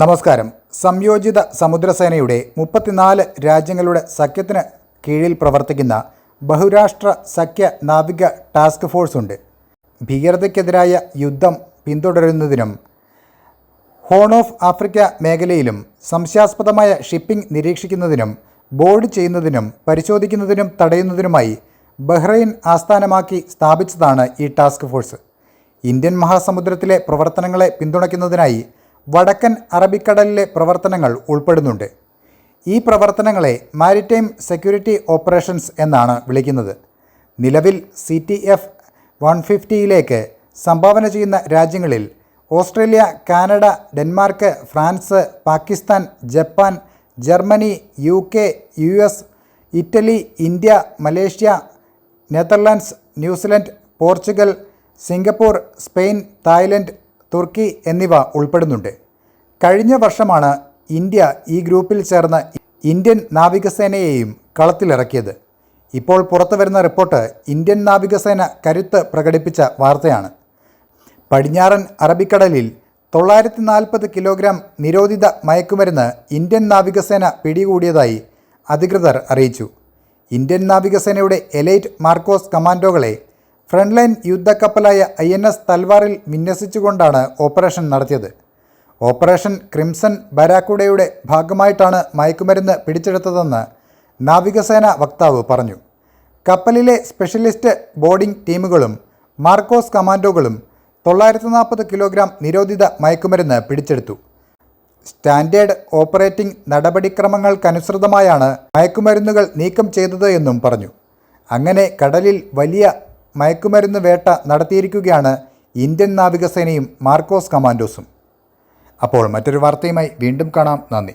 നമസ്കാരം. സംയോജിത സമുദ്രസേനയുടെ മുപ്പത്തിനാല് രാജ്യങ്ങളുടെ സഖ്യത്തിന് കീഴിൽ പ്രവർത്തിക്കുന്ന ബഹുരാഷ്ട്ര സഖ്യ നാവിക ടാസ്ക് ഫോഴ്സ് ഉണ്ട്. ഭീകരതയ്ക്കെതിരായ യുദ്ധം പിന്തുടരുന്നതിനും ഹോൺ ഓഫ് ആഫ്രിക്ക മേഖലയിലും സംശയാസ്പദമായ ഷിപ്പിംഗ് നിരീക്ഷിക്കുന്നതിനും ബോർഡ് ചെയ്യുന്നതിനും പരിശോധിക്കുന്നതിനും തടയുന്നതിനുമായി ബഹ്റൈൻ ആസ്ഥാനമാക്കി സ്ഥാപിച്ചതാണ് ഈ ടാസ്ക് ഫോഴ്സ്. ഇന്ത്യൻ മഹാസമുദ്രത്തിലെ പ്രവർത്തനങ്ങളെ പിന്തുണയ്ക്കുന്നതിനായി വടക്കൻ അറബിക്കടലിലെ പ്രവർത്തനങ്ങൾ ഉൾപ്പെടുന്നുണ്ട്. ഈ പ്രവർത്തനങ്ങളെ മാരിടൈം സെക്യൂരിറ്റി ഓപ്പറേഷൻസ് എന്നാണ് വിളിക്കുന്നത്. നിലവിൽ സി ടി എഫ് വൺ ഫിഫ്റ്റിയിലേക്ക് സംഭാവന ചെയ്യുന്ന രാജ്യങ്ങളിൽ Australia Canada Denmark France Pakistan Japan Germany U K U S Italy India Malaysia Netherlands New Zealand Portugal Singapore Spain Thailand Turkey എന്നിവ ഉൾപ്പെടുന്നുണ്ട്. കഴിഞ്ഞ വർഷമാണ് ഇന്ത്യ ഈ ഗ്രൂപ്പിൽ ചേർന്ന ഇന്ത്യൻ നാവികസേനയെയും കളത്തിലിറക്കിയത്. ഇപ്പോൾ പുറത്തു വരുന്ന റിപ്പോർട്ട് ഇന്ത്യൻ നാവികസേന കരുത്ത് പ്രകടിപ്പിച്ച വാർത്തയാണ്. പടിഞ്ഞാറൻ അറബിക്കടലിൽ തൊള്ളായിരത്തി നാൽപ്പത് കിലോഗ്രാം നിരോധിത മയക്കുമരുന്ന് ഇന്ത്യൻ നാവികസേന പിടികൂടിയതായി അധികൃതർ അറിയിച്ചു. ഇന്ത്യൻ നാവികസേനയുടെ എലൈറ്റ് മാർക്കോസ് കമാൻഡോകളെ ഫ്രണ്ട്ലൈൻ യുദ്ധക്കപ്പലായ ഐ എൻ എസ് തൽവാറിൽ വിന്യസിച്ചുകൊണ്ടാണ് ഓപ്പറേഷൻ നടത്തിയത്. ഓപ്പറേഷൻ ക്രിംസൺ ബരാക്കുഡയുടെ ഭാഗമായിട്ടാണ് മയക്കുമരുന്ന് പിടിച്ചെടുത്തതെന്ന് നാവികസേന വക്താവ് പറഞ്ഞു. കപ്പലിലെ സ്പെഷ്യലിസ്റ്റ് ബോർഡിംഗ് ടീമുകളും മാർക്കോസ് കമാൻഡോകളും തൊള്ളായിരത്തി നാൽപ്പത് കിലോഗ്രാം നിരോധിത മയക്കുമരുന്ന് പിടിച്ചെടുത്തു. സ്റ്റാൻഡേർഡ് ഓപ്പറേറ്റിംഗ് നടപടിക്രമങ്ങൾക്കനുസൃതമായാണ് മയക്കുമരുന്നുകൾ നീക്കം ചെയ്തത് എന്നും പറഞ്ഞു. അങ്ങനെ കടലിൽ വലിയ മയക്കുമരുന്ന് വേട്ട നടത്തിയിരിക്കുകയാണ് ഇന്ത്യൻ നാവികസേനയും മാർക്കോസ് കമാൻഡോസും. അപ്പോൾ മറ്റൊരു വാർത്തയുമായി വീണ്ടും കാണാം. നന്ദി.